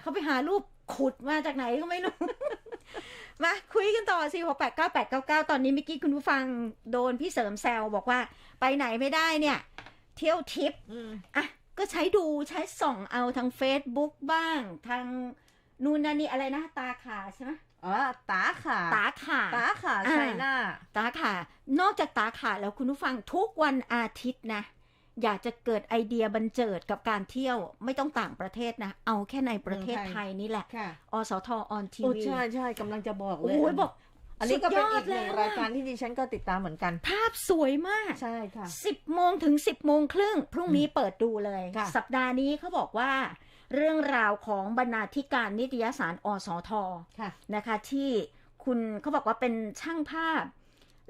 เขาไปหารูปขุดมาจากไหนก็ไม่รู้ มาคุยกันต่อสิหกแปดเก้าแปดเก้าเก้าตอนนี้เมื่อกี้คุณผู้ฟังโดนพี่เสริมแซวบอกว่า ไปไหนไม่ได้เนี่ย เที่ยวทิปอืมอะก็ใช้ดูใช้ส่องเอาทาง Facebook บ้าง ทางนู่นนั่นนี่อะไรนะ ตาขาใช่ไหมอ๋อตาขาตาขาตาขาอ่าใช่หน้าตาขานอกจากตาขาแล้วคุณผู้ฟังทุกวันอาทิตย์นะ อยากจะเกิดไอเดียบันเจิดกับการเที่ยวไม่ต้องต่างประเทศนะ เอาแค่ในประเทศเมืองไทยไทยนี่แหละค่ะอสทออนทีโอ้วีใช่ใช่กำลังจะบอกเลยโอ้ยบอกอันนี้ก็เป็นสุอีดกยหอนึ่ดงแล้วรายการที่ดิฉันก็ติดตามเหมือนกัน ภาพสวยมากใช่ค่ะสิบโมงถึงสิบโมงครึ่ง พรุ่งนี้เปิดดูเลยค่ะสัปดาห์นี้เขาบอกว่า เรื่องราวของบรรณาธิการนิตยสารอสทค่ะนะคะ ที่คุณเขาบอกว่าเป็นช่างภาพ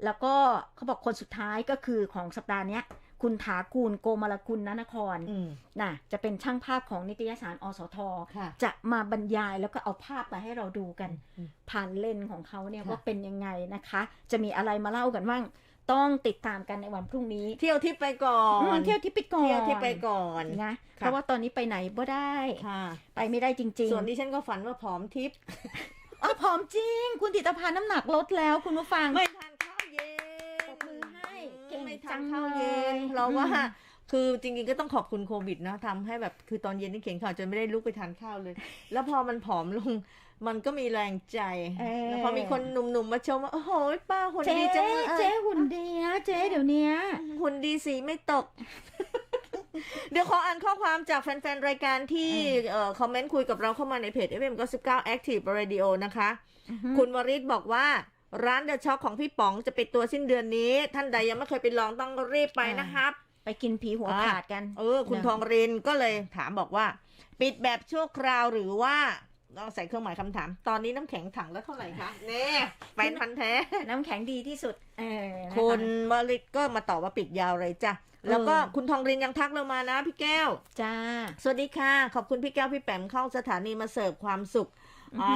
แล้วก็เขาบอกคนสุดท้ายก็คือของสัปดาห์เนี้ย คุณถากูลโกมลคุณนนครอืมน่ะจะเป็นช่างภาพของนิตยสารอสทค่ะจะมาบรรยายแล้วก็เอาภาพมาให้เราดูกันอืมผ่านเลนส์ของเขาเนี่ยค่ะว่าเป็นยังไงนะคะ จะมีอะไรมาเล่ากันบ้างต้องติดตามกันในวันพรุ่งนี้ เที่ยวทิพย์ไปก่ออืนมเที่ยวที่ไปก่อนเที่ยวทิพย์ไปก่อนนะค่ะเพราะว่าตอนนี้ไปไหนบ่ได้ค่ะไปไม่ได้จริงส่วนดิฉันก็ฝันว่าผอมทิพย์ๆอ๋อผอมจริง คุณติตภาน้ำหนักลดแล้วคุณผู้ฟังไม่ทาน ทานงข้าวเลยเย็นเพราะว่าอืมคือจริงๆก็ต้องขอบคุณโควิดนะทำให้แบบคือตอนเย็นนี่เขียนข่าวจนไม่ได้ลุกไปทานข้าวเลย แล้วพอมันผอมลงมันก็มีแรงใจเออแล้วพอมีคนหนุ่มๆมาชมว่าโอ้โหป้าหุ่นเจ๊ดีจังเลยเจ๊หุ่นดีนะเจ๊เดี๋ยวเนี้ยหุ่นดีสีไม่ตก เดี๋ยวขออ่านข้อความจากแฟนๆ รายการที่เอ่อคอมเมนต์คุยกับเราเข้ามาในเพจ FM 99 Active Radio นะคะ คุณวริศบอกว่า ร้านเดอะช็อกของพี่ป๋องจะปิดตัวสิ้นเดือนนี้ ท่านใดยังไม่เคยไปลองต้องรีบไปนะครับ ไปกินผีหัวอ่าขาดกัน เออ คุณนะทองรินก็เลยถามบอกว่า ปิดแบบชั่วคราวหรือว่าต้องใส่เครื่องหมายคำถาม ตอนนี้น้ำแข็งถังแล้วเท่าไหร่คะเน่แฟนพันธ์แท้ น้ำแข็งดีที่สุดเออนะะคุณวริศก็มาตอบว่าปิดยาวเลยจ้ะ แล้วก็คุณทองรินยังทักเรามานะพี่แก้ว จ้า สวัสดีค่ะ ขอบคุณพี่แก้วพี่แปมเข้าสถานีมาเสิร์ฟความสุข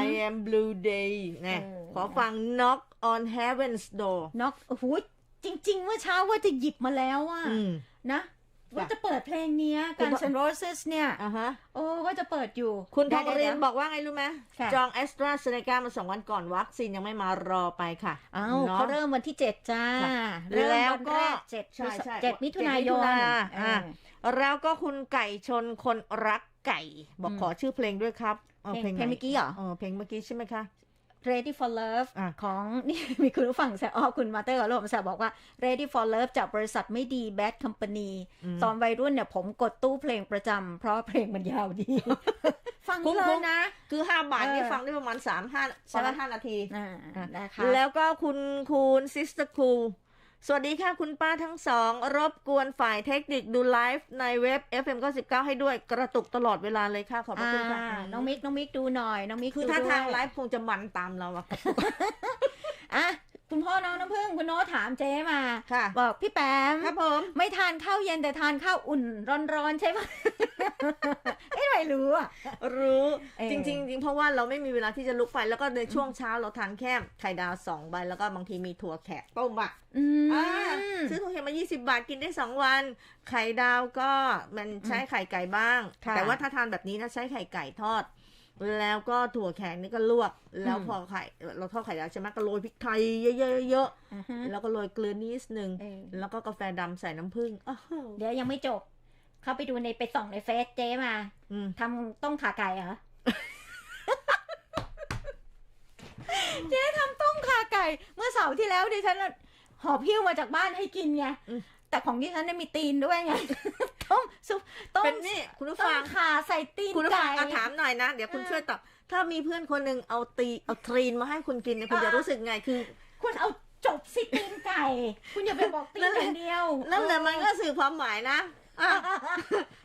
I am blue day นะเออขอฟัง knock on heaven's door นอกโอ้โหจริง ๆ เมื่อเช้าว่าจะหยิบมาแล้วอะอืมนะว่าจะเปิดเพลงเนี้ยคุกัณน N' Roses เนี่ยอะฮะโอ้ว่าจะเปิดอยู่ คุณทองได้ริเดี๋นยวบอกว่าไงรู้ไหมค่ะจองแอสตราเซเนกามาสองวันก่อนวัคซีนยังไม่มารอไปค่ะเอ้านาะเขาเริ่มวันที่เจ็ดจ้าค่ะเริ่มแล้ววันก็แรกเจ็ดใช่ใช่เจ็ดมิถุนายนเจ็ดมิถุนาเออะอแล้วก็คุณไก่ชนคนรักไก่ บอกอืมขอชื่อเพลงด้วยครับอา เพลงไหนเพลงเมื่อกี้เหรอเออเพลงเมื่อกี้ใช่ไหมคะ Ready for Love อะของนี่มีคุณผู้ฟังแซวอ๋อคุณมาเตอร์กับโรมแซวบอกว่า Ready for Love จากบริษัทไม่ดี Bad Company อืมตอนวัยรุ่นเนี่ยผมกดตู้เพลงประจำเพราะเพลงมันยาวดี ฟังคุ้มเลคุ้ยมนะ คือห้าบาทนี่เออฟังได้ประมาณสามห้าใช่ประปะมาณห้านาทีอ่าอะนะคะแล้วก็คุณคุณซิสเตอร์คู สวัสดีค่ะคุณป้าทั้งสอง รบกวนฝ่ายเทคนิคดูไลฟ์ในเว็บ FM 99ให้ด้วยกระตุกตลอดเวลาเลยค่ะ ขอบพระอ่าคุณค่ะ น้องมิกน้องมิกดูหน่อย น้องมิกคือดูถ้าด้วยทางไลฟ์คงจะมันตามเราอะอะ คุณพ่อน้องน้ำพึ่งคุณโน้ตถามเจ๊มาค่ะ บอกพี่แปมครับผมไม่ทานข้าวเย็นแต่ทานข้าวอุ่นร้อนๆใช่ไหมเอ้ยไม่รู้อะรู้เออจริงๆจริงเพราะว่าเราไม่มีเวลาที่จะลุกไปแล้วก็ในช่วงเช้าเราทานแค่ไข่ดาวสองใบแล้วก็บางทีมีถั่วแขกต้มอะอืมอ่าซื้อถั่วแขกมา 20 บาทกินได้ 2 วัน ไข่ดาวก็มันใช้ไข่ไก่บ้างค่ะแต่ว่าถ้าทานแบบนี้นะใช้ไข่ไก่ทอด แล้วก็ถั่วแข็งนี่ก็ลวก แล้วอืมพอไข่เราทอดไข่ดาวใช่ไหมก็โรยพริกไทยเยอะๆเยอะอือฮึๆแล้วก็โรยเกลือนิดนึงเออแล้วก็กาแฟดำใส่น้ำผึ้งอ้าวเดี๋ยวยังไม่จบ เข้าไปดูในไปส่องในเฟซเจ๊มาอืมทำต้มขาไก่เหรอเจ๊ทำต้มขาไก่ เมื่อเสาร์ที่แล้วดิฉันน่ะหอบพิ้วมาจากบ้านให้กินไงอืม แต่ของดิฉันเนี่ยมีตีนด้วยไง ต้มซุปต้มเป็นนี่คุณผู้ต้ฟัมงขาใส่ตีนคุณผู้ฟัไก่งเอาถามหน่อยนะ เดี๋ยวคุณอ่าช่วยตอบ ถ้ามีเพื่อนคนหนึ่งเอาตีเอาทรีนมาให้คุณกินเนี่ยคุณจะอ่ารู้รู้สึกไงคือคุณเอาจบสิตีนไก่ คุณอย่าไปบอกตีนอย่างเดียวนั่นแหละมันก็สื่อความหมายนะอะ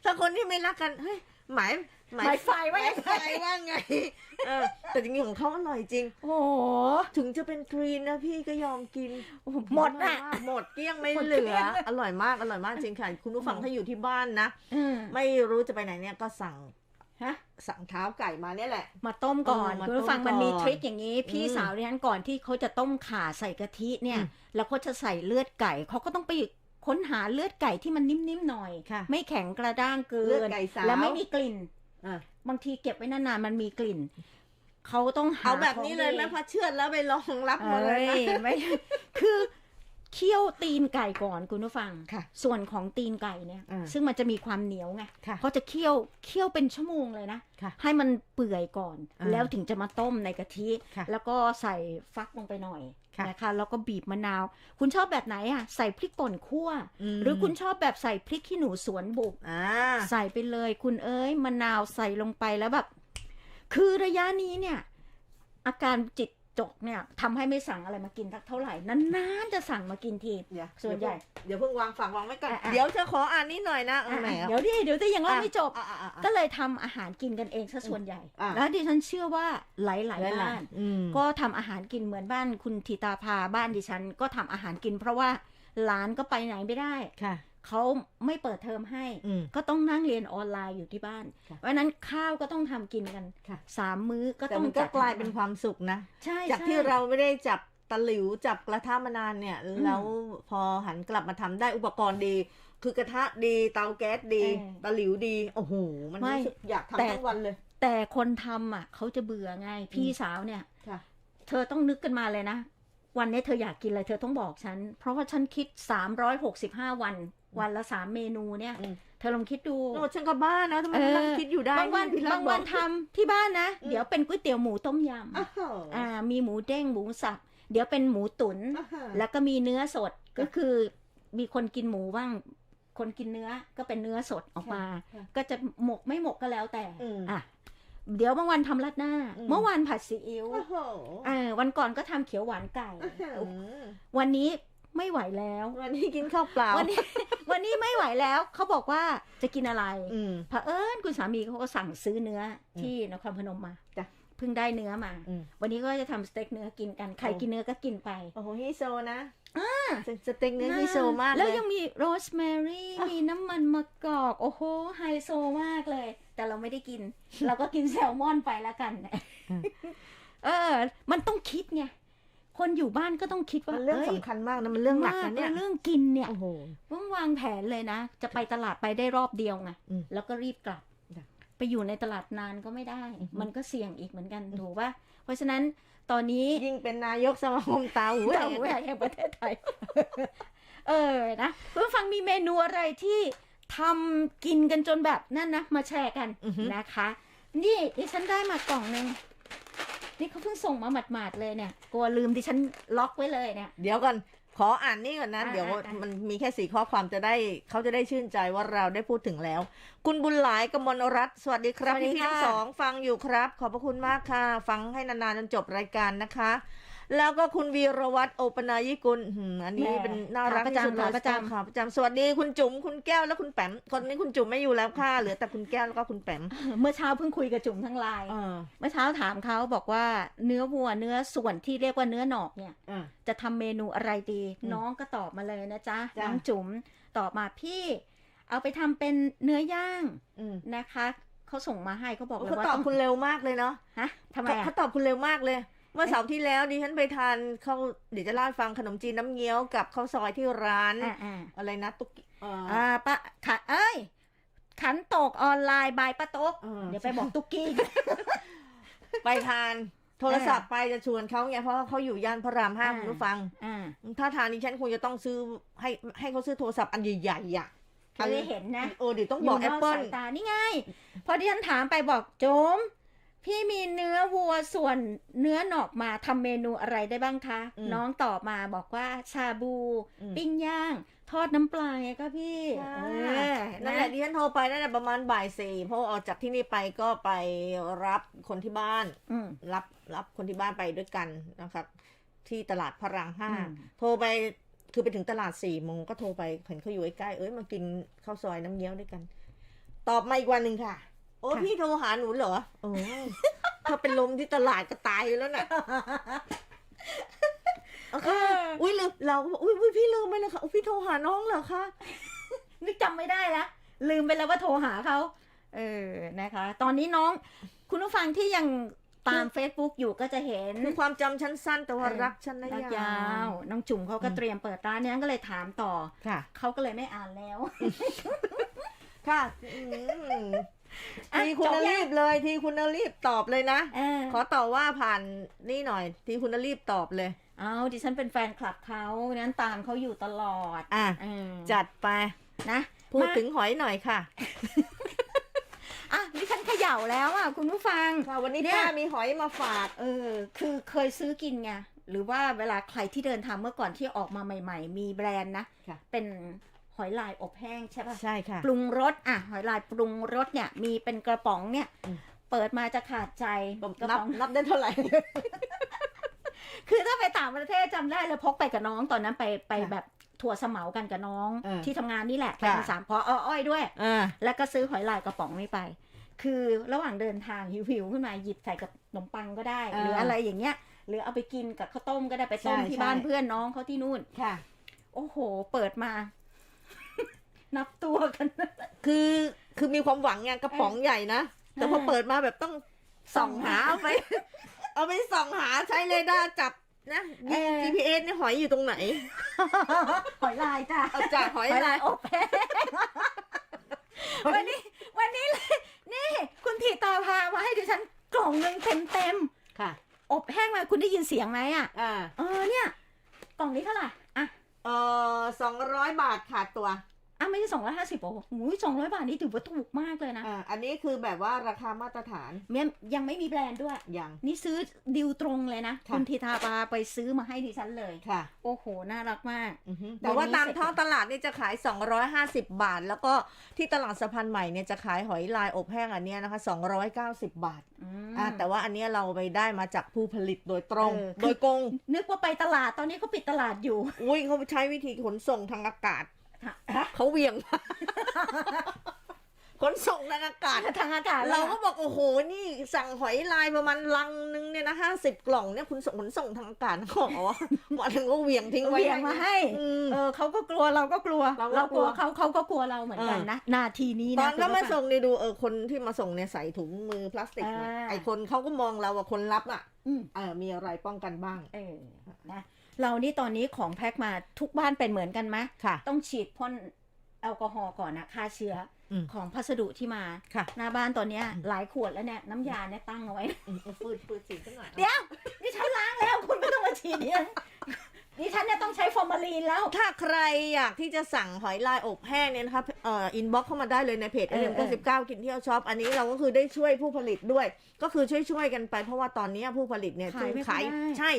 ถ้าคนที่ไม่รักกัน เฮ้ย หมายหมายไฟว่าหยัมายงไฟไงว่าไงเออแต่จริงๆของเขาอร่อยจริง โอ้โหถึงจะเป็นกรีนนะพี่ก็ยอมกิน หมดอะหมดเกลี้ยงไม่หมดเหลืเกลี้อยงอร่อยมากอร่อยมากจริงค่ะ คุณผู้ฟังถ้าอยู่ที่บ้านนะอืมไม่รู้จะไปไหนเนี่ยก็สั่งฮะสั่งเท้าไก่มาเนี่ยแหละ มาต้มก่อนเออมาคุณผู้ฟังต้มก่อนมันมีทริคอย่างนี้ พี่อืมสาวดิฉันก่อนที่เขาจะต้มข่าใส่กะทิเนี่ยอืมแล้วเขาจะใส่เลือดไก่เขาก็ต้องไป ค้นหาเลือดไก่ที่มันนิ่มๆหน่อยค่ะไม่แข็งกระด้างเกิเลือดนไก่สาวแล้วไม่มีกลิ่นอะบางทีเก็บไว้นานๆมันมีกลิ่นเขาต้องหาเอาแบบนี้เลยของไหมดีพอเชื่อดแล้วไปลองรับหมดเลยเอ้ยนะไม่คือเคี่ยวตีนไก่ก่อนคุณผู้ฟังค่ะ ส่วนของตีนไก่เนี่ยอ่าซึ่งมันจะมีความเหนียวไงค่ะเขาจะเคี่ยวเคี่ยวเป็นชั่วโมงเลยนะค่ะให้มันเปื่อยก่อนอ่าแล้วถึงจะมาต้มในกะทิค่ะแล้วก็ใส่ฟักลงไปหน่อยค่ะ นะคะแล้วก็บีบมะนาว คุณชอบแบบไหนอะใส่พริกป่นคั่วมหรือคุณชอบแบบใส่พริกขี้หนูสวนบุกอ่าใส่ไปเลย คุณเอ้ยมะนาวใส่ลงไปแล้วแบบ คือระยะนี้เนี่ย อาการจิต จกเนี่ยทำให้ไม่สั่งอะไรมากินสักเท่าไหร่นานๆจะสั่งมากินที เดี๋ยวส่วนใหญ่ เดี๋ยวเพิ่งวางฝากวางไว้ก่อนอะอะ เดี๋ยวจะขออ่านนิดหน่อยนะเออแหมอะเดี๋ยวดิเดี๋ยวดิยังเล่าไม่จบ อะอะอะอะ ก็เลยทำอาหารกินกันเองซะส่วนใหญ่ อะ แล้วดิฉันเชื่อว่าหลายๆหลาบ้ายนๆอืม ก็ทำอาหารกินเหมือนบ้านคุณธิตาภาบ้านดิฉัน ก็ทำอาหารกินเพราะว่าหลานก็ไปไหนไม่ได้ ค่ะ เขาไม่เปิดเทอมให้อืมก็ต้องนั่งเรียนออนไลน์อยู่ที่บ้านค่ะเพราะฉะนั้นข้าวก็ต้องทำกินกันค่ะสามมื้อก็แต่ต้องมันก็จัดกลายเป็นความสุขนะใช่จากใช่ที่เราไม่ได้จับตะหลิวจับกระทะมานานเนี่ยแล้วพอหันกลับมาทำได้อุปกรณ์ดี คือกระทะดีเตาแก๊สดีตะหลิวดีโอ้โหมันรู้สึกอยากทำทั้งวันเลย แต่คนทำอะเขาจะเบื่อไงพี่สาวเนี่ยค่ะเธอต้องนึกกันมาเลยนะวันนี้เธออยากกินอะไรเธอต้องบอกฉัน เพราะว่าฉันคิด 365 วันวันละสามเมนูเนี่ยอืมเธอลองคิดดูโอ้ฉันก็บ้านะทำไมเออนั่งคิดอยู่ได้บางวันพี่รักบางวันบอกทำที่บ้านนะอืมเดี๋ยวเป็นก๋วยเตี๋ยวหมูต้มยอ้าวำอ่า มีหมูเด้งหมูสับ เดี๋ยวเป็นหมูตุน๋นอ้าวแล้วก็มีเนื้อสดก็คือมีคนกินหมูบ้าง คนกินเนื้อก็เป็นเนื้อสดออกมาค่ะก็จะหมกไม่หมกก็แล้วแต่อืมอะเดี๋ยวบางวันทำราดหน้าอืมเมื่อวานผัดซีอิ๊วโอ้โหเออวันก่อนก็ทำเขียวหวานไก่อืมวันนี้ ไม่ไหวแล้ว วันนี้กินข้าวเปล่าวันนี้ วันนี้ไม่ไหวแล้วเขาบอกว่าจะกินอะไรอืมเผอิญคุณสามีเขาก็สั่งซื้อเนื้ออที่นครพนมมาจ้ะเพิ่งได้เนื้อมาอืมวันนี้ก็จะทำสเต็กเนื้อกินกันใครโอ้กินเนื้อก็กินไปโอ้โหฮิโซนะสเต็กเนื้อฮิโซมากเลยแล้วยังมีโรสแมรี่มีน้ำมันมะกอก โอ้โหไฮโซมากเลย แต่เราไม่ได้กิน เราก็กินแซลมอนไปแล้วกันอืมเออ มันต้องคิดไง คนอยู่บ้านก็ต้องคิดว่ามันเรื่องยสำคัญมากนะมันเรื่องหนักมานะเนี่ยเรื่องกินเนี่ยโอ้โหต้องวางแผนเลยนะ จะไปตลาดไปได้รอบเดียวไงอืมแล้วก็รีบกลับจ้ะไปอยู่ในตลาดนานก็ไม่ได้อือฮึมันก็เสี่ยงอีกเหมือนกันถูกปะเพราะฉะนั้นตอนนี้ยิ่งเป็นนายกสมาคมตาหูเจ้าแหวกแห่งประเทศไทย เออนะเพื่อนฟังมีเมนูอะไรที่ทำกินกันจนแบบนั่นนะมาแชร์กันอือฮึนะคะ นี่ดิฉันได้มากล่องหนึ่ง นี่เขาเพิ่งส่งมาหมาดๆเลยเนี่ย กลัวลืมดิฉันล็อกไว้เลยเนี่ย เดี๋ยวก่อนขออ่านนี่ก่อนนะ อ่าเดี๋ยวอ่าอ่ามั มันมีแค่สี่ข้อความจะได้เขาจะได้ชื่นใจว่าเราได้พูดถึงแล้ว คุณบุญหลายกมลรัตน์สวัสดีครับพี่ๆทั้งสองฟังอยู่ครับ ขอบพระคุณมากค่ะ ฟังให้นานๆจนจบรายการนะคะ แล้วก็คุณวีรวัตรโอปนายิกุลหืมอันนี้แหม่เป็นน่ารักที่สุดเลยขาประจำขาประจำสวัสดีคุณจุ๋มคุณแก้วและคุณแปมคนนี้คุณจุ๋มไม่อยู่แล้วค่ะเหลือแต่คุณแก้วแล้วก็คุณแปมเมื่อเช้าเพิ่งคุยกับจุ๋มทั้งไลน์เออเมื่อเช้าถามเขาบอกว่าเนื้อวัวเนื้อส่วนที่เรียกว่าเนื้อหนอกเนี่ยอะจะทำเมนูอะไรดีอืมน้องก็ตอบมาเลยนะจ๊ะจ้ะน้องจุ๋มตอบมาพี่ เอาไปทำเป็นเนื้อย่างอืมนะคะเขาส่งมาให้เขาบอกเลยเขาว่าตอบต้องคุณเร็วมากเลยเนาะฮะทำไมเขาอะเขาตอบคุณเร็วมากเลย เมื่อเสาร์ที่แล้วดิฉันไปทานเขาวเดี๋ยวจะเล่าให้ฟังขนมจีนน้ำเงี้ยวกับข้าวซอยที่ร้านอ่าอ่าอะไรนะตุ๊กเอ่อออ่าปะขะเอ้ย ขันตกออนไลน์บายป้าตุ๊กเออเดี๋ยวไปบอกตุ๊กกี้ ไปทานโทรศัพท์ไปจะชวนเขาไงเพราะว่าเขาอยู่ย่านพระรามห้าอ่าคุณผู้ฟังอ่าถ้าทานดิฉันคงจะต้องซื้อให้ให้เขาซื้อโทรศัพท์อันใหญ่ๆอะจะได้เห็นนะโอ้เดี๋ยวต้องบอกยู่แอนปเปิลสายตานี่ไงพอดิฉันถามไปบอกโจม พี่มีเนื้อวัวส่วนเนื้อหนอกมาทำเมนูอะไรได้บ้างคะ น้องตอบมาบอกว่าชาบู ปิ้งย่าง ทอดน้ำปลาไงก็พี่เออนั่นนะแหละดิฉันโทรไปนั่นแหละประมาณบ่ายสี่เพราะว่าออกจากที่นี่ไปก็ไปรับคนที่บ้านอืมรับรับคนที่บ้านไปด้วยกันนะครับ ที่ตลาดพระรามห้าอืมโทรไปคือไปถึงตลาดสี่โมงก็โทรไปเห็นเขาอยู่ใกล้ๆเอ้ยมากินข้าวซอยน้ำเงี้ยวด้วยกัน ตอบมาอีกวันหนึ่งค่ะโอ้พี่โทรหาหนูเหรอโอ้ยถ้าเป็นลมที่ตลาดก็ตายอยู่แล้วน่ะโอเคอุ้ยลืมเราก็บอกอุ้ยอุ้ยพี่ลืมไปเลยค่ะอุ๊ยพี่โทรหาน้องเหรอคะนึกจำไม่ได้ละลืมไปแล้วว่าโทรหาเขาเออนะคะ ตอนนี้น้อง คุณผู้ฟังที่ยังตาม Facebook อยู่ก็จะเห็นคือความจำชั้นสั้นแต่ว่าเออรักฉันนะรักยายาววน้องจุ๋มเขาก็อืมเตรียมเปิดร้านนี้ก็เลยถามต่อค่ะเขาก็เลยไม่อ่านแล้ว ค่ะ อืมอะทีคุณจบน่ะยังรีบเลย ทีคุณน่ะรีบตอบเลยนะ เออขอต่อว่าผ่านนี่หน่อย ทีคุณน่ะรีบตอบเลย เอาดิฉันเป็นแฟนคลับเขานั้นตามเขาอยู่ตลอดอะเออจัดไปนะพูดมา ถึงหอยหน่อยค่ะอะดิฉันเขย่าแล้วอะคุณผู้ฟัง ค่ะวันนี้เนี่ย ป้ามีหอยมาฝาก เออ คือเคยซื้อกินไง หรือว่าเวลาใครที่เดินทางเมื่อก่อนที่ออกมาใหม่ ๆ มีแบรนด์นะ ค่ะ เป็น หอยลายอบแห้งใช่ปะใช่ค่ะ ปรุงรสอะหอยลายปรุงรสเนี่ยมีเป็นกระป๋องเนี่ยอืมเปิดมาจะขาดใจกระนับป๋องนับได้เท่าไหร่ คือถ้าไปต่างประเทศจำได้เลยพกไปกับน้องตอนนั้นไปไปค่ะแบบทัวร์เสมากันกับน้องเออที่ทำงานนี่แหละไปค่ะกันสามพออ้อยด้วยอ่าแล้วก็ซื้อหอยลายกระป๋องนี้ไป คือระหว่างเดินทางหิวๆขึ้นมาหยิบใส่กับขนมปังก็ได้อ่าหรืออะไรอย่างเงี้ย หรือเอาไปกินกับข้าวต้มก็ได้ไปต้มใช่ที่ใช่บ้านเพื่อนน้องเขาที่นู่นค่ะ โอ้โห เปิดมา นับตัวกันคือคือมีความหวังไงกระป๋องใหญ่นะ แต่พอเออเปิดมาแบบต้องส่องหาส่องหาเอาไป เอาไปส่องหาใช้เรดาร์จับนะยิงเออ GPS เนี่ยหอยอยู่ตรงไหน หอยลายจ้ะเอาจากหอยหอยลาลายยอบแห้งวันนี้ วันนี้เลยนี่ คุณถีตาพามาให้ดิฉันกล่องหนึ่งเต็มเต็มค่ะๆอบแห้งมาคุณได้ยินเสียงไหมอะอ่าเออเนี่ย กล่องนี้เท่าไหร่อะเออสองร้อยบาทขาดตัว อะไม่ใช่สองร้อยห้าสิบโอ้โหสองร้อยบาทนี่ถือว่าถูกมากเลยนะอ่าอันนี้คือแบบว่าราคามาตรฐานเนี่ยยังไม่มีแบรนด์ด้วยอย่างนี่ซื้อดิวตรงเลยนะค่ะคุณธีทาปาไปซื้อมาให้ดิฉันเลยค่ะ โอ้โห น่ารักมากอือฮึแต่ว่าเดี๋ยวนี้ตามเสร็จท้องตลาดนี่จะขาย 250 บาท แล้วก็ที่ตลาดสะพานใหม่เนี่ยจะขายหอยลายอบแห้งอันเนี้ยนะคะ290 บาทอืมอ่าแต่ว่าอันเนี้ยเราไปได้มาจากผู้ผลิตโดยตรงเออโดยกง นึกว่าไปตลาดตอนนี้เขาปิดตลาดอยู่ อุ้ยเขาใช้วิธีขนส่งทางอากาศฮะ เขาเหวียงมาขนส่งทางอากาศทางอากาศเราก็บอกโอ้โหนี่สั่งหอยลายประมาณลังนึงเนี่ยนะห้าสิบกล่องเนี่ยคุณส่งขนส่งทางอากาศเขาบอกว่าวันหนึงก็เหวียงทิ้งไว้เวียงมาให้อืมเออเขาก็กลัวเราก็กลัว เราก็กลัวกลัวเขาเขาก็กลัวเราเหมือนกันนะนาทีนี้ตนะอนก็คุณมาผู้ฟัส่งเนี่ยดูเออคนที่มาส่งเนี่ยใส่ถุงมือพลาสติกนะอ่าไอคนเขาก็มองเราว่าคนรับอะอืมเออมีอะไรป้องกันบ้างเออนะ เรานี่ตอนนี้ของแพ็คมาทุกบ้านเป็นเหมือนกันไหมค่ะ ต้องฉีดพ่นแอลกอฮอล์ก่อนนะฆ่าเชื้ออมของพัสดุที่มาค่ะหน้าบ้านตอนเนี้ยหลายขวดแล้วเนี่ยน้ำยาเนี่ยตั้งเอาไว้อืมเอาฟืดฟืดสีขึ้นหน่อยเดี๋ยวดิฉันล้างแล้วคุณไม่ต้องมาฉีดดิฉัน ดิฉันเนี่ยต้องใช้ฟอร์มาลีนแล้ว ถ้าใครอยากที่จะสั่งหอยลายอบแห้งเนี่ยนะคะเอ่ออินบ็อกเข้ามาได้เลยในเพจเอเอ็อมเอก็อสิบเก้ากินเที่ยวช็อปอันนี้เราก็คือได้ช่วยผู้ผลิตด้วย ก็คือช่วยๆกันไปเพราะว่าตอนนี้ผู้ผลิตเนี่ยขายไม่ขายได้ ใช่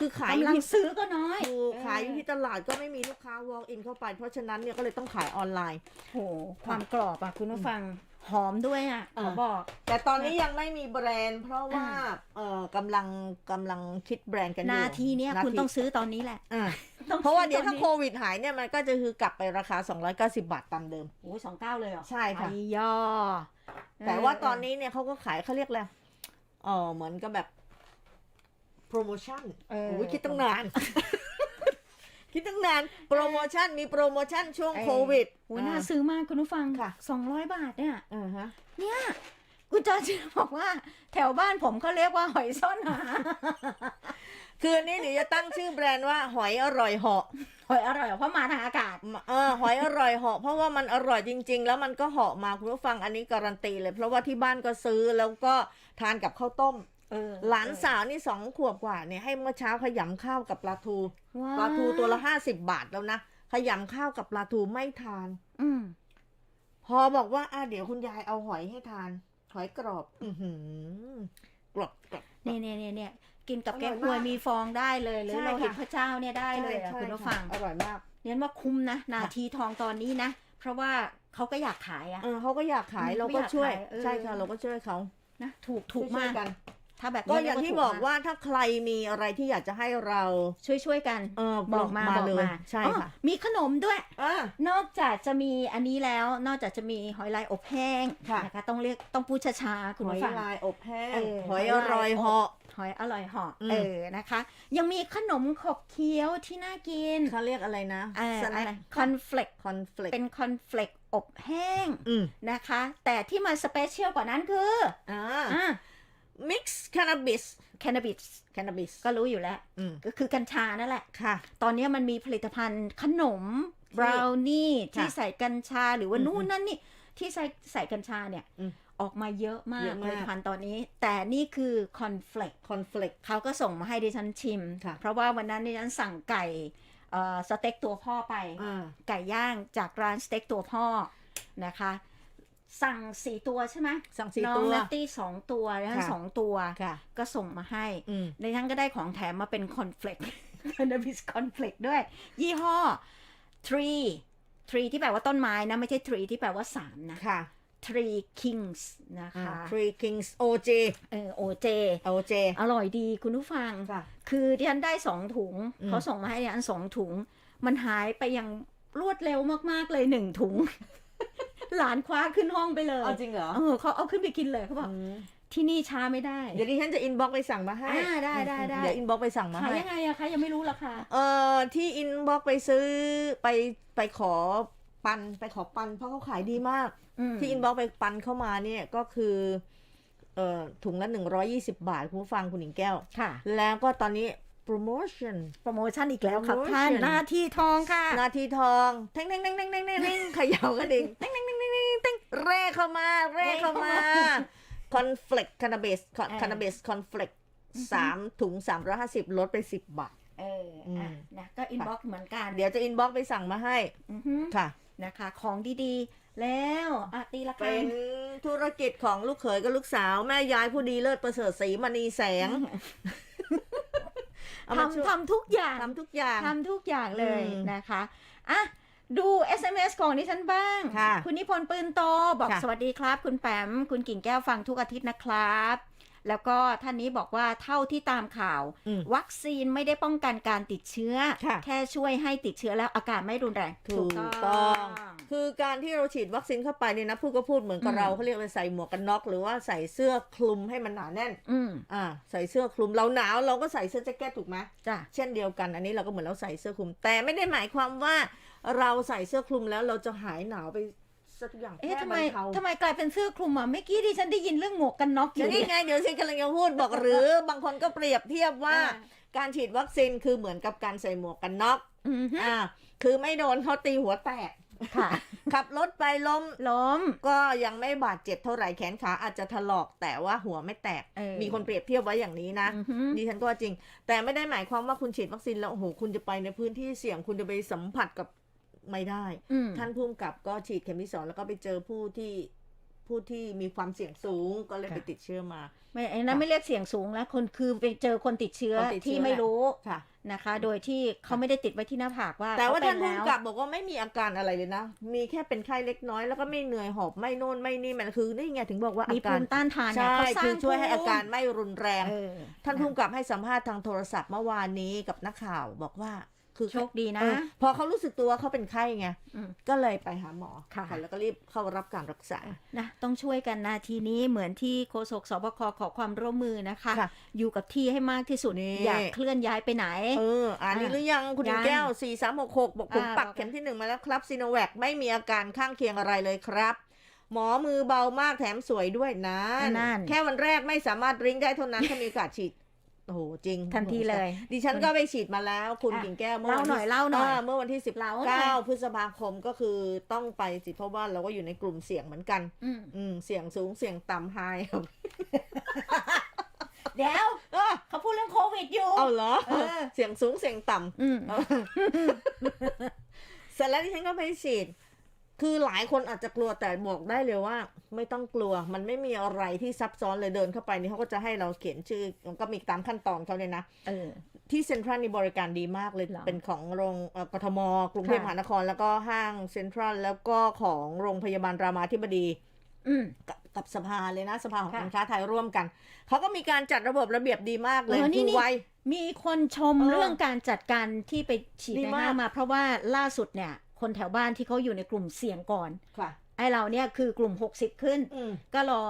คือขายอกำยู่ลังที่ซื้อก็น้อยถูกขายอยู่ที่ตลาดก็ไม่มีลูกค้า walk in เข้าไป เพราะฉะนั้นเนี่ยก็เลยต้องขายออนไลน์ โหความกรอบอะคุณผู้ฟัง หอมด้วยอะขอ่าอบอก แต่ตอนนี้ยังไม่มีแบรนด์ เพราะว่าอ่าเอ่อกำลังกำลังคิดแบรนด์กันอยู่นาทีเนี้ยคุณต้องซื้อตอนนี้แหละอ่าต้องเพราะว่าเดี๋ยวถ้าซื้อโคตอนนี้วิดหายเนี่ยมันก็จะคือกลับไปราคา 290 บาทตามเดิมโอ้ยสองเก้าเลยเหรอ ใช่ค่ะไอ้ย่อ แต่ว่าตอนนี้เนี่ยเขาก็ขายเขาเรียกอะไรเออเหมือนกับแบบโปรโมชั่นเออโอ้ยคิดตั้งนาน คิดตั้งนานโปรโมชั่นมีโปรโมชั่นช่วงเออโควิดโอ้ยน่าซื้อมากคุณผู้ฟังค่ะสองร้อยบาทเนี่ยอ่าฮะเนี่ยคุณจอจะบอกว่า แถวบ้านผมเขาเรียกว่าหอยซ่อนหา คืออันนี้เดี๋ยวจะตั้งชื่อแบรนด์ว่าหอยอร่อยเหาะ หอยอร่อยเพราะมาทางอากาศ เออหอยอร่อยเหาะเพราะว่ามันอร่อยจริง ๆ แล้วมันก็เหาะมาคุณผู้ฟังอันนี้การันตีเลย เพราะว่าที่บ้านก็ซื้อแล้วก็ทานกับข้าวต้มเออ หลานสาวนี่สองขวบกว่าเนี่ยให้เมื่อเช้าขยำข้าวกับปลาทูว้ปลาทูตัวละห้าสิบบาทแล้วนะขยำข้าวกับปลาทูไม่ทาน อืมพอบอกว่าอะเดี๋ยวคุณยายเอาหอยให้ทาน หอยกรอบ อือหือกรอบกรอบเนี่ยเนี่ยเนี่ยเนี่ยกินกับอร่แกอยงควยมากมีฟองได้เลยหรือใช่เราเห็นค่ะพระเจ้าเนี่ยได้เลยอะใช่คุณผู้ค่ะฟังอร่อยมากเรียนว่าคุ้มนะนาทีทองตอนนี้นะเพราะว่าเขาก็อยากขายอะเออเขาก็อยากขายอืมเราก็ช่วยเขาอยากขายเออใช่ค่ะเราก็ช่วยเขานะถูกถูกช่วยมากกัน ถ้าแบบก็นี้อย่างที่เรีบว่อกถูมว่าถ้าใครมีอะไรที่อยากจะให้เราช่วยช่วยกันเออบอกมาบอกเลยมาใช่อ๋อค่ะมีขนมด้วยอ่านอกจากจะมีอันนี้แล้ว นอกจากจะมีหอยลายอบแห้งค่ะนะคะต้องเรียกต้องพูดช้าๆคุณหอยผู้ฟังลายอบแห้งเออหอยหออยลายร่อยอบเหาะหอยอร่อยเหาะอืมเออนะคะ ยังมีขนมขบเคี้ยวที่น่ากินเขาเรียกอะไรนะเอ่อสอะแน็ไรคคอนเฟลกคอนเฟลกเป็นคอนเฟลกอบแห้งอืมนะคะ แต่ที่มาสเปเชียลกว่านั้นคืออ่าอ่า mix cannabis แคนนาบิส cannabis ก็รู้อยู่แล้วอืมก็คือกัญชานั่นแหละค่ะ ตอนนี้มันมีผลิตภัณฑ์ขนมบราวนี่ที่ค่ะใส่กัญชาหรือว่าอืมนู่นนั่นนี่ที่ใส่ใส่กัญชาเนี่ยอืมออกมาเยอะมาเยกอะผมากลิตภัณฑ์ตอนนี้ แต่นี่คือคอนเฟลกคอนฟ lict เขาก็ส่งมาให้ดิฉันชิมค่ะเพราะว่าวันนั้นดิฉันสั่งไก่เอ่อสเต็กตัวพ่อไปอ่าไก่ย่างจากร้านสเต็กตัวพ่อนะคะ สั่งสี่ตัวใช่ไหมสั่งสี่น้องตัวนัตตี้สองตัวดิฉันค่ะสองตัวค่ะก็ส่งมาให้อืมดิฉันก็ได้ของแถมมาเป็นคอนเฟลกคานนาบิสคอนเฟลกด้วย ยี่ห้อ tree tree ที่แปลว่าต้นไม้นะ ไม่ใช่ tree ที่แปลว่าสามนะค่ะ tree kings นะอ่าคะ Three Kings OJ เออโอเจ OJ อร่อยดีคุณผู้ฟังค่ะคือที่ฉันได้สองถุงอืมเขาส่งมาให้ดิฉันสองถุง มันหายไปอย่างรวดเร็วมาก ๆ เลยหนึ่งถุง หลานคว้าขึ้นห้องไปเลยเอาจริงเหรอเออเขาเอาขึ้นไปกินเลยเขาบอกอืมที่นี่ช้าไม่ได้ เดี๋ยวดิฉันจะอินบ็อกไปสั่งมาให้อ่าได้ได้ได้เดี๋ยวอินบ็อกไปสั่งมาขายให้ยังไงอะคะยังไม่รู้ราคาเอ่อที่อินบ็อกไปซื้อไปไปขอปันไปขอปันเพราะเขาขายดีมาก ที่อินบ็อกไปปันเข้ามาเนี่ยก็คือเอ่อถุงละ120บาทคุณผู้ฟังคุณหญิงแก้วค่ะ แล้วก็ตอนนี้ โปรโมชั่น โปรโมชั่นอีกแล้วครับโปรโมชั่นท่านหน้าที่ทองค่ะ นาทีทองเท่งเท่งเท่งเท่งเท่งเท่งเท่งเขย่ากระดิ่งเท่งเท่งเท่งเท่งเท่งเท่งเร่เข้ามา เร่เข้ามาคอนเฟลกคานาเบสคานาเบสคอนเฟลกสามถุงสามร้อยห้าสิบลดไปสิบบาท เอออืมอะนะก็อินบ็อกซ์เหมือนกันเดี๋ยวจะอินบ็อกไปสั่งมาให้อือฮึค่ะ นะคะ ของดีๆ แล้วอะตีละกัเป็น นธุรกิจของลูกเขยกับลูกสาว แม่ยายผู้ดีเลิศประเสริฐศรีมณีแสง เอามาช่วยทำทำทุกอย่างทำทุกอย่าง ทำทุกอย่างเลยอืมนะคะอะดู SMS ของดิฉันบ้าง ค่ะณนิพนธ์ปืนโตบอกค่ะ สวัสดีครับ คุณแปมคุณกิ่งแก้วฟังทุกอาทิตย์นะครับ แล้วก็ท่านนี้บอกว่าเท่าที่ตามข่าวอืมวัคซีนไม่ได้ป้องกันการติดเชื้อค่ะแค่ช่วยให้ติดเชื้อแล้วอาการไม่รุนแรง ถูกต้อง คือการที่เราฉีดวัคซีนเข้าไปเนี่ยนะพูดก็พูดเหมือนกับอืมเราเขาเรียกว่าใส่หมวกกันน็อกหรือว่าใส่เสื้อคลุมให้มันหนาแน่นอืมอ่าใส่เสื้อคลุมเราหนาวเราก็ใส่เสื้อแจ็คเก็ตถูกไหมจ้ะเช่นเดียวกัน อันนี้เราก็เหมือนเราใส่เสื้อคลุม แต่ไม่ได้หมายความว่าเราใส่เสื้อคลุมแล้วเราจะหายหนาวไป สักอย่างเอ๊ะแค่ทำไมบรรเทาทำไมกลายเป็นเสื้อคลุมอะเมื่อกี้ดิฉันได้ยินเรื่องหมวกกันน็อกอเดี๋ยยู่วนี่ไงเดี๋ยวสิกำลังจะพูดบอกหรือ บางคนก็เปรียบเทียบว่าอ่าการฉีดวัคซีนคือเหมือนกับการใส่หมวกกันน็อกอืมฮึอ่าคือไม่โดนเขาตีหัวแตก ค่ะ ขับรถไปล้มล้ม ก็ยังไม่บาดเจ็บเท่าไหร่แขนขาอาจจะถลอกแต่ว่าหัวไม่แตก เออ มีคนเปรียบเทียบไว้อย่างนี้นะ อือฮึดิฉันก็ว่าจริง แต่ไม่ได้หมายความว่าคุณฉีดวัคซีนแล้วโอ้โหคุณจะไปในพื้นที่เสี่ยงคุณจะไปสัมผัสกับ ไม่ได้อืมท่านผู้กำกับก็ฉีดเข็มที่สองแล้วก็ไปเจอผู้ที่ผู้ที่มีความเสี่ยงสูงก็เลยค่ะไปติดเชื้อมา ไม่ไอ้นั้นไม่เรียกเสี่ยงสูงแล้วคนคือไปเจอคนติดเชื้อคนติดเชื้อที่ไม่รู้ค่ะนะคะ โดยที่เขาไม่ได้ติดไว้ที่หน้าผากว่า แต่ว่าเขเป็ท่านผู้แล้วกำกับบอกว่าไม่มีอาการอะไรเลยนะ มีแค่เป็นไข้เล็กน้อยแล้วก็ไม่เหนื่อยหอบไม่โน่นไม่นี่มันคือนี่ไงถึงบอกว่าอามีกาภูรมิต้านทานใช่เนี่ยเขาสร้างคือช่วยให้ภูมิอาการไม่รุนแรงเออท่านผู้กำกับให้สัมภาษณ์ทางโทรศัพท์เมื่อวานนี้กับนักข่าวบอกว่า คือโชคดีนะเออพอเขารู้สึกตัวว่าเขาเป็นไข้ไงอืมก็เลยไปหาหมอค่ะแล้วก็รีบเข้ารับการรักษานะต้องช่วยกันนาทีนี้เหมือนที่โฆษกสบคขอความร่วมมือนะคะค่ะอยู่กับที่ให้มากที่สุดนี่อย่าเคลื่อนย้ายไปไหน เอออ่านนี้อะหรือยังคุณหญิงยังแก้ว 4 3 6 6 บอกผมอ่าปักบอกเข็มที่หนึ่งมาแล้วครับซีโนแวคไม่มีอาการข้างเคียงอะไรเลยครับหมอมือเบามากแถมสวยด้วยนะนั่นแค่วันแรกไม่สามารถริ้งได้เท่านั้นถ้ามีโอกาสฉีด โอ้โหจริงทันทีเลย ดิฉันก็ไปฉีดมาแล้วคุณอะกิ่งแก้วเมื่อเล่าวันหน่อยที่เล่าหน่อยาเมื่อวันที่เล่าหน่อย19พฤษภาคมก็คือต้องไปสิเพราะว่าเราก็อยู่ในกลุ่มเสี่ยงเหมือนกัน อืมอืมเสี่ยงสูงเสี่ยงต่ำไฮเดี๋ยวเออเขาพูดเรื่องโควิดอยู่เอาเหรอเออเสี่ยงสูงเสี่ยงต่ำอืมเสร็จแล้วดิฉันก็ไปฉีด คือหลายคนอาจจะกลัวแต่บอกได้เลยว่า ไม่ต้องกลัว มันไม่มีอะไรที่ซับซ้อนเลยเดินเข้าไปนี่เขาก็จะให้เราเขียนชื่อมันก็มีตามขั้นตอนเขาเลยนะเออที่เซ็นทรัลนี่บริการดีมากเลยเหรอเป็นของโรงเอ่อกทมกรุงเทพค่ะมหานคร แล้วก็ห้างเซ็นทรัลแล้วก็ของโรงพยาบาลรามาธิบดีอืมกับกับสภาเลยนะสภาของค่ะการค้าไทยร่วมกันเขาก็มีการจัดระบบระเบียบดีมากเลยเออนี่คือนี่ไวมีคนชมเออเรื่องการจัดการที่ไปฉีดดีในมากห้างมา เพราะว่าล่าสุดเนี่ย คนแถวบ้านที่เขาอยู่ในกลุ่มเสี่ยงก่อนค่ะไอ้เราเนี่ยคือกลุ่ม 60 ขึ้นอืมก็รอ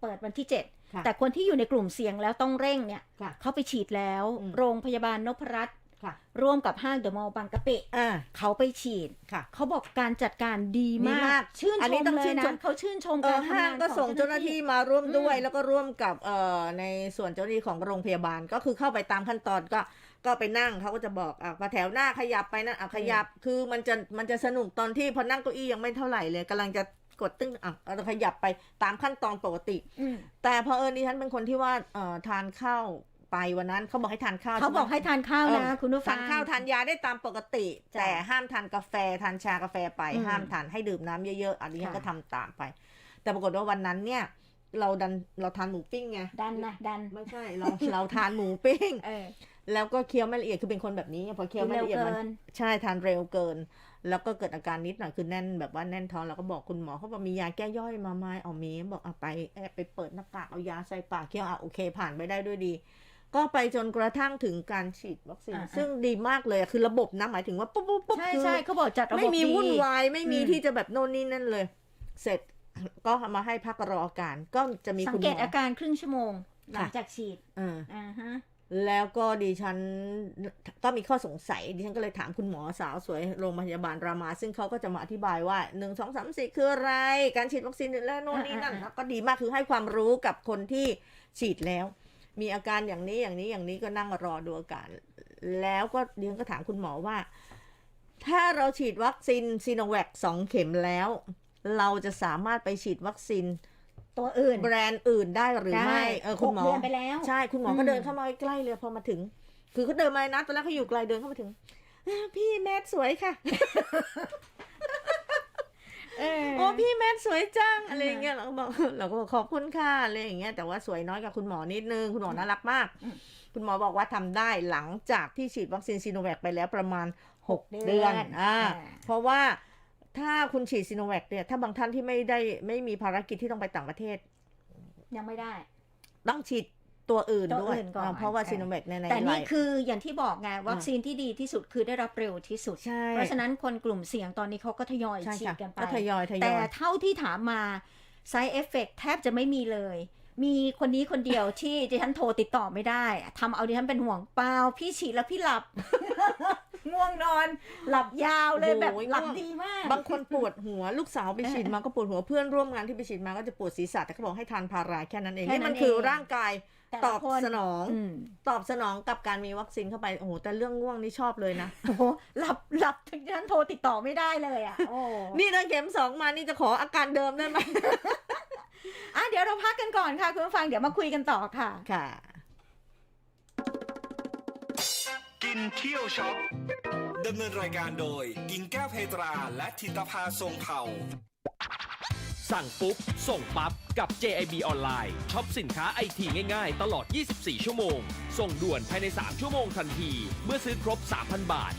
เปิดวันที่ค่ะ7แต่คนที่อยู่ในกลุ่มเสี่ยงแล้วต้องเร่งเนี่ยค่ะเขาไปฉีดแล้วอืมโรงพยาบาลนพรัตน์ค่ะร่วมกับห้างเดอะมอลล์บางกะปิอ่าเขาไปฉีดค่ะเขาบอกการจัดการดีมามากกชื่นอันชนี้มต้องเลชื่ยนนะชมเขาชื่นชมเอการอทำห้างงานก็ของส่งเจ้าหน้าที่มาร่วมด้วยอืมแล้วก็ร่วมกับเอ่อในส่วนเจ้าหน้าที่ของโรงพยาบาลก็คือเข้าไปตามขั้นตอนก็ ก็ไปนั่งเขาก็จะบอกอะมาแถวหน้าขยับไปนะอะขยับ คือมันจะมันจะสนุกตอนที่พอนั่งเก้าอี้ยังไม่เท่าไหร่เลยกำลังจะกดตึ้งอะเราขยับไปตามขั้นตอนปกติอืมแต่พอเอิญดิฉันเป็นคนที่ว่าเอ่อทานข้าวไปวันนั้นเขาบอกให้ทานข้าวเขาบอกช่ไมให้ทานข้าวเอนะอคุณผู้ฟัทางนข้าวทานยาได้ตามปกติจ้ะแต่ห้ามทานกาแฟทานชากาแฟไปอืมห้ามทานให้ดื่มน้ำเยอะๆอันนี้ฉันค่ะก็ทำตามไป แต่ปรากฏว่าวันนั้นเนี่ยเราดันเราทานหมูปิ้งไงดันนะดันไม่ใช่เราเราทานหมูปิ้งเออ แล้วก็เคี้ยวไม่ละเอียดคือเป็นคนแบบนี้พอเคี้ยวไม่เร็วละเอียดเกิมันนใช่ทานเร็วเกิน แล้วก็เกิดอาการนิดหน่อยคือแน่นแบบว่าแน่นท้องเราก็บอกคุณหมอเขาบอกมียาแก้ย่อยมาไหมเอามีบอกเอาไปแอบไปเปิดหน้ากากเอายาใส่ปากเคี้ยวอะโอเค ผ่านไปได้ด้วยดี ก็ไปจนกระทั่งถึงการฉีดวัคซีนอ่าซึ่งดีมากเลยอะคือระบบนะหมายถึงว่าปุ๊บปุ๊บปุ๊บใช่คือใช่เขาบอกจัดระบบไม่มีดีวุ่นวายไม่มีอืมที่จะแบบโน่นนี่นั่นเลย เสร็จก็มาให้พักรออาการก็จะมีสัคุงณหเกมตออาการครึ่งชั่วโมงหลังค่ะจากฉีดอ่าอ่าฮะ แล้วก็ดิฉันก็มีข้อสงสัย ดิฉันก็เลยถามคุณหมอสาวสวยโรงพยาบาลรามา ซึ่งเขาก็จะมาอธิบายว่าหนึ่งสองสามสี่คืออะไร การฉีดวัคซีนและโน่นนี่นั่นอ่าๆแล้วก็ดีมากคือให้ความรู้กับคนที่ฉีดแล้ว มีอาการอย่างนี้อย่างนี้อย่างนี้ก็นั่งรอดูอาการ แล้วก็ดิฉันก็ถามคุณหมอว่า ถ้าเราฉีดวัคซีนซีโนแวคสองเข็มแล้ว เราจะสามารถไปฉีดวัคซีน ตัวอื่น แบรนด์อื่นได้หรือไม่ได้เออคุณหมอหกเดือนไปแล้วใช่คุณหมออืมก็เดินเข้ามาใกล้ๆเลยพอมาถึง คือเขาเดินมานะตอนแรกเขาอยู่ไกลเดินเข้ามาถึงอ่าพี่แมทสวยค่ะเออโอ้พี่แมทสวยจังอะไรอย่างเงี้ยเราก็บอกเราก็บอกขอบคุณค่ะอะไรอย่างเงี้ยแต่ว่าสวยน้อยกับคุณหมอนิดนึงคุณหมอน่ารักมากอืมคุณหมอบอกว่าทำได้หลังจากที่ฉีดวัคซีนซีโนแวคไปแล้วประมาณหก6เดืเดืออนนอ่าอ่าเพราะว่า ถ้าคุณฉีดซีโนแวคเนี่ย ถ้าบางท่านที่ไม่ได้ไม่มีภารกิจที่ต้องไปต่างประเทศ ยังไม่ได้ ต้องฉีดตัวอื่นตัวด้วยอื่นก่อนอ่าเพราะว่าเออซีโนแวคในในแต่นี่ไลน์คืออย่างที่บอกไงวัคซีนที่ดีที่สุดคือได้รับเร็วที่สุด ใช่เพราะฉะนั้นคนกลุ่มเสี่ยงตอนนี้เขาก็ทยอยใช่ฉีดค่ะกันไป ก็ทยอยทยแต่อย เท่าที่ถามมา side effect แทบจะไม่มีเลย มีคนนี้คนเดียวที่ดิฉันโทรติดต่อไม่ได้ทำเอาดิฉันเป็นห่วงเปล่าพี่ฉีดแล้วพี่หลับ ง่วงนอน หลับยาวเลยแบบโอ้ย หลับง่วงดีมาก บางคนปวดหัวลูกสาวไปฉีดมาก็ปวดหัวเพื่อนร่วมงานที่ไปฉีดมาก็จะปวดศีรษะแต่เขาบอกให้ทานพาราแค่นั้นเองแค่นั้นนี่มันคือเองร่างกายแต่ตละอบคน สนอง อืมตอบสนองกับการมีวัคซีนเข้าไปโอ้โหแต่เรื่องง่วงนี่ชอบเลยนะ โอ้โหหลับหลับถึงดิฉันโทรติดต่อไม่ได้เลยอะโอ้นี่ถ้าเข็มสองมานี่จะขออาการเดิมได้ไหม อะเดี๋ยวเราพักกันก่อนค่ะคุณผู้ฟังเดี๋ยวมาคุยกันต่อค่ะ ค่ะ กินเที่ยวช็อปดำเนินรายการโดย กิ่งแก้วเพตราและธิตภาทรงเผ่า สั่งปุ๊บ ส่งปั๊บ กับ JIB ออนไลน์ช็อปสินค้าไอทีง่ายๆ ตลอด 24 ชั่วโมง ส่งด่วนภายใน 3 ชั่วโมงทันที เมื่อซื้อครบ 3,000 บาท